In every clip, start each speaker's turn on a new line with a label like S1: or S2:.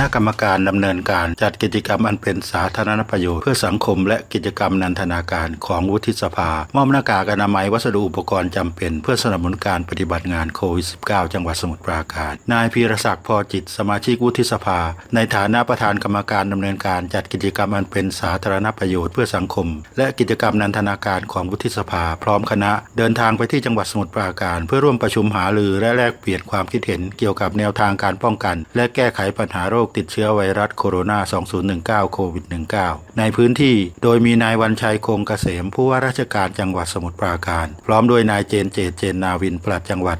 S1: ณะกรรมการดำเนินการจัดกิจกรรมอันเป็นสาธารณประโยชน์เพื่อสังคมและกิจกรรมนันทนาการของวุฒิสภา มอบหน้ากากอนามัยวัสดุอุปกรณ์จำเป็น เพื่อสนับสนุนการปฏิบัติงานโควิด -19 จังหวัดสมุทรปราการ นายพีรศักดิ์พอจิต สมาชิกวุฒิสภา ในฐานะประธานกรรมการดำเนินการจัดกิจกรรมอันเป็นสาธารณประโยชน์เพื่อสังคม และกิจกรรมนันทนาการของวุฒิสภา พร้อมคณะเดินทางไปที่จังหวัดสมุทรปราการ เพื่อร่วมประชุมหารือและแลกเปลี่ยนความคิดเห็นเกี่ยวกับแนวทางการป้องกัน และแก้ไขปัญหาโรคคติดเชื้อไวรัสโคโรนา 2019 โควิด -19 ในพื้นที่โดยมีนายวันชัยคงเกษม ผู้ว่าราชการจังหวัดสมุทรปราการ พร้อมด้วยนายเจนเจตเจนนาวินปลัดจังหวัด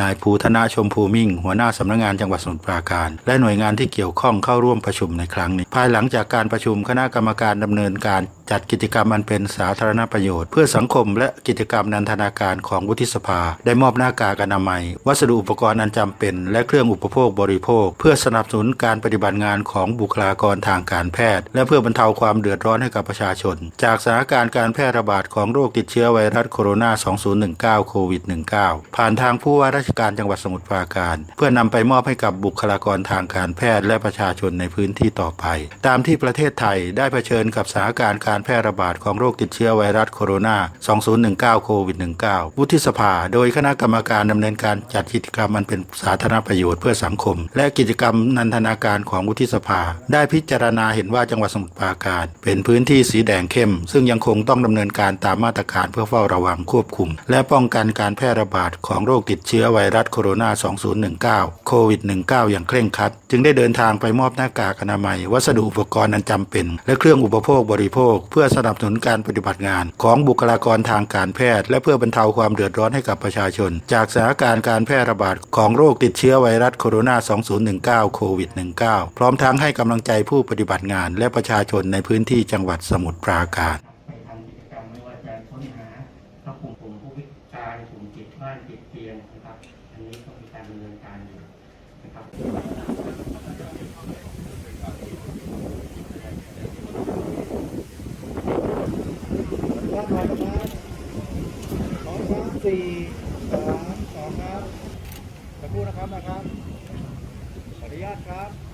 S1: นายภูธนาชมพูมิ่ง หัวหน้าสำนักงานจังหวัดสมุทรปราการ และหน่วยงานที่เกี่ยวข้องเข้าร่วมประชุมในครั้งนี้ ภายหลังจากการประชุมคณะกรรมการดำเนินการจัดกิจกรรมอันเป็นสาธารณประโยชน์ เพื่อสังคมและกิจกรรมนันทนาการของวุฒิสภา ได้มอบหน้ากากอนามัย วัสดุอุปกรณ์อันจำเป็น และเครื่องอุปโภคบริโภค เพื่อสนับสนุนการปฏิบัติงานของบุคลากรทางการแพทย์ และเพื่อบรรเทาความเดือดร้อนให้กับประชาชน จากสถานการณ์การแพร่ระบาดของโรคติดเชื้อไวรัสโคโรนา 2019 โควิด -19 ผ่านทางผู้ว่าราชการจังหวัดสมุทรปราการ เพื่อนำไปมอบให้กับบุคลากรทางการแพทย์และประชาชนในพื้นที่ต่อไป ตามที่ประเทศไทยได้เผชิญกับสถานการณ์การแพร่ระบาดของโรคติดเชื้อไวรัสโคโรนา 2019 โควิด 19 วุฒิสภา โดยคณะกรรมการดำเนินการจัดกิจกรรมมันเป็นสาธารณประโยชน์เพื่อสังคม และกิจกรรมนันทนาการของวุฒิสภา ได้พิจารณาเห็นว่าจังหวัดสมุทรปราการเป็นพื้นที่สีแดงเข้ม ซึ่งยังคงต้องดำเนินการตามมาตรการเพื่อเฝ้าระวังควบคุม และป้องกันการแพร่ระบาดของโรคติดเชื้อไวรัสโคโรนา 2019 โควิด 19 อย่างเคร่งครัด จึงได้เดินทางไปมอบหน้ากากอนามัย วัสดุอุปกรณ์อันจำเป็น และเครื่องอุปโภคบริโภค เพื่อสนับสนุนการปฏิบัติงาน ของบุคลากรทางการแพทย์ และเพื่อบรรเทาความเดือดร้อนให้กับประชาชน จากสถานการณ์การแพร่ระบาดของโรคติดเชื้อไวรัสโคโรนา 2019 โควิด 19 พร้อมทั้งให้กำลังใจผู้ปฏิบัติงาน และประชาชนในพื้นพื้นที่จังหวัดสมุทรปราการ
S2: ไปทำกิจกรรมไม่ว่าจะค้นหาพระกลุ่มกลุ่มผู้พิการกลุ่มจิตบ้านจิตเตียงนะครับอันนี้ก็มีการดำเนินการอยู่นะครับ
S3: ครับขอครับสองสามสี่สามสองครับสักครู่นะครับนะครับขออนุญาตครับ